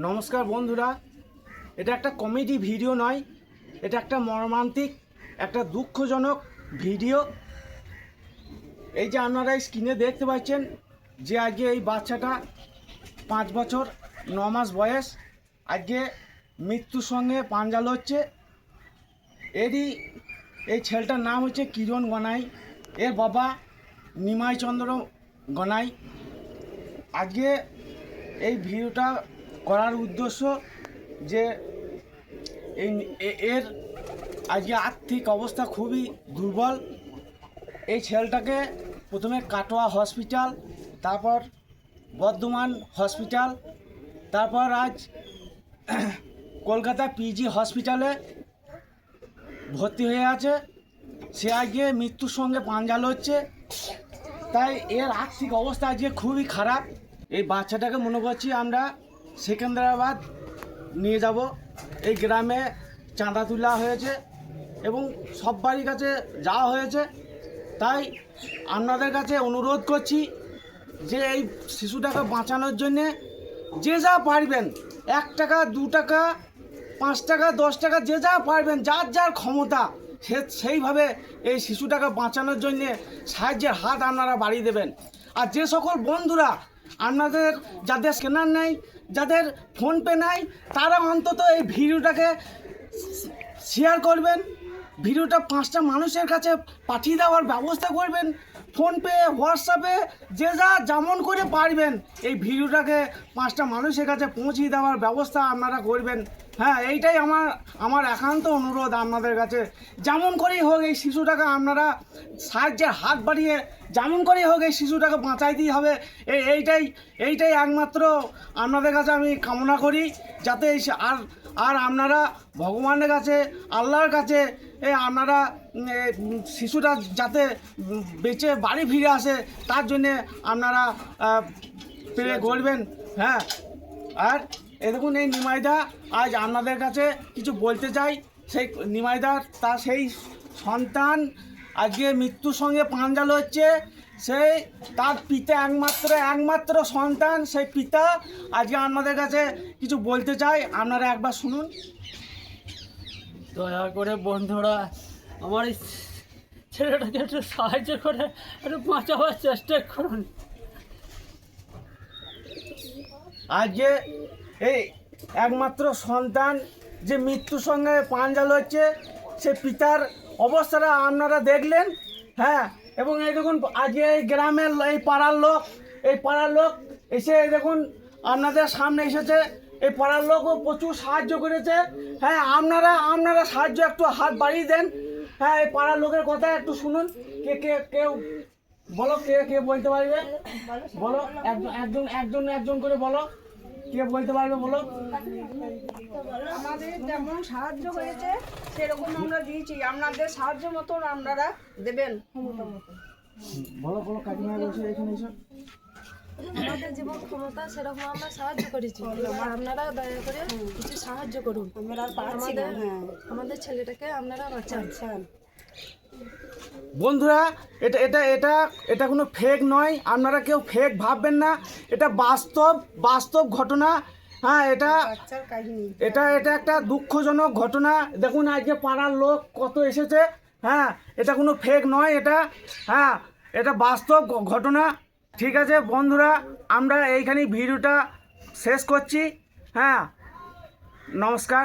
নমস্কার বন্ধুরা, এটা একটা কমেডি ভিডিও নয়, এটা একটা মর্মান্তিক, একটা দুঃখজনক ভিডিও এই যে আপনারা স্ক্রিনে দেখতে পাচ্ছেন যে আজকে এই বাচ্চাটা পাঁচ বছর, ন মাস বয়স, আজকে মৃত্যুর সঙ্গে পাঞ্জাল হচ্ছে এরই এই ছেলেটার নাম হচ্ছে কিরণ গনাই, এর বাবা নিমাইচন্দ্র গনাই। আজকে এই ভিডিওটা করার উদ্দেশ্য যে এর আজকে আর্থিক অবস্থা খুবই দুর্বল। এই ছেলেটাকে প্রথমে কাটোয়া হসপিটাল, তারপর বর্ধমান হসপিটাল, তারপর আজ কলকাতা পিজি হসপিটালে ভর্তি হয়ে আছে। সে আজকে মৃত্যুর সঙ্গে পাঞ্জাল হচ্ছে তাই এর আর্থিক অবস্থা আজকে খুবই খারাপ। এই বাচ্চাটাকে মনে করছি আমরা সেকেন্দ্রাবাদ নিয়ে যাব। এই গ্রামে চাঁদা তোলা হয়েছে এবং সব বাড়ির কাছে যাওয়া হয়েছে। তাই আপনাদের কাছে অনুরোধ করছি যে এই শিশুটাকে বাঁচানোর জন্যে যে যা পারবেন, এক টাকা, দু টাকা, পাঁচ টাকা, দশ টাকা, যে যা পারবেন, যার যার ক্ষমতা, সে সেইভাবে এই শিশুটাকে বাঁচানোর জন্যে সাহায্যের হাত আপনারা বাড়িয়ে দেবেন। আর যে সকল বন্ধুরা আপনাদের, যাদের স্ক্যানার নেই যাদের ফোনপে নাই, তারা অন্তত এই ভিডিওটাকে শেয়ার করবেন। ভিডিওটা পাঁচটা মানুষের কাছে পাঠিয়ে দেওয়ার ব্যবস্থা করবেন। ফোনপে, হোয়াটসঅ্যাপে, যে যা যেমন করে পারবেন। এই ভিডিওটাকে পাঁচটা মানুষের কাছে পৌঁছিয়ে দেওয়ার ব্যবস্থা আপনারা করবেন। হ্যাঁ এইটাই আমার আমার একান্ত অনুরোধ আপনাদের কাছে। যেমন করেই হোক এই শিশুটাকে আপনারা সাহায্যের হাত বাড়িয়ে, যেমন করেই হোক এই শিশুটাকে বাঁচাইতেই হবে। এই এইটাই এইটাই একমাত্র আপনাদের কাছে আমি কামনা করি। যাতে আর আর আপনারা ভগবানের কাছে, আল্লাহর কাছে এ, আপনারা শিশুটা যাতে বেঁচে বাড়ি ফিরে আসে, তার জন্যে আপনারা প্রে করবেন হ্যাঁ। আর এ দেখুন, এই নিমাইদা, আজ আপনাদের কাছে কিছু বলতে চাই। সেই নিমাইদার তার সেই সন্তান আজকে মৃত্যুর সঙ্গে পাঞ্জাল হচ্ছে সেই, তার পিতা একমাত্র একমাত্র সন্তান, সেই পিতা আজকে আপনাদের কাছে কিছু বলতে চাই। আপনারা একবার শুনুন। দয়া করে বন্ধুরা, আমার এই ছেলেটাকে একটু সাহায্য করে একটু বাঁচাবার চেষ্টা করুন। আজকে এই একমাত্র সন্তান যে মৃত্যুর সঙ্গে পাঞ্জাল হচ্ছে সে পিতার অবস্থাটা আপনারা দেখলেন হ্যাঁ? এবং এই দেখুন, আজকে এই গ্রামের এই পাড়ার লোক, এই পাড়ার লোক এসে দেখুন, আপনাদের সামনে এসেছে। এই পাড়ার লোকও প্রচুর সাহায্য করেছে। হ্যাঁ আপনারা আপনারা সাহায্য একটু হাত বাড়িয়ে দেন। হ্যাঁ এই পাড়ার লোকের কথা একটু শুনুন। কে কে কেউ বলো কে কে বলতে পারবে? বলো একজন একজন একজন একজন করে বলো। কে বলতে পারবে বলো? আমাদের যেমন সাহায্য হয়েছে সেরকম আমরা দিয়েছি। আপনাদের সাহায্য মতন আপনারা দেবেন। বলো বলো কাকিমা বলছে এখানে এসো। আমাদের জীবন ক্ষমতা সেরকম আমরা সাহায্য করেছি। আর আপনারা দয়া করে কিছু সাহায্য করুন। আমরা আর পারছি না আমাদের হ্যাঁ। আমাদের ছেলেটাকে আপনারা বাঁচান। বন্ধুরা এটা এটা এটা এটা কোনো ফেক নয়। আপনারা কেউ ফেক ভাববেন না। এটা বাস্তব বাস্তব ঘটনা। হ্যাঁ এটা এটা এটা একটা দুঃখজনক ঘটনা। দেখুন আজকে পাড়ার লোক কত এসেছে। হ্যাঁ এটা কোনো ফেক নয় এটা। হ্যাঁ এটা বাস্তব ঘটনা। ঠিক আছে বন্ধুরা আমরা এইখানে ভিডিওটা শেষ করছি। হ্যাঁ নমস্কার।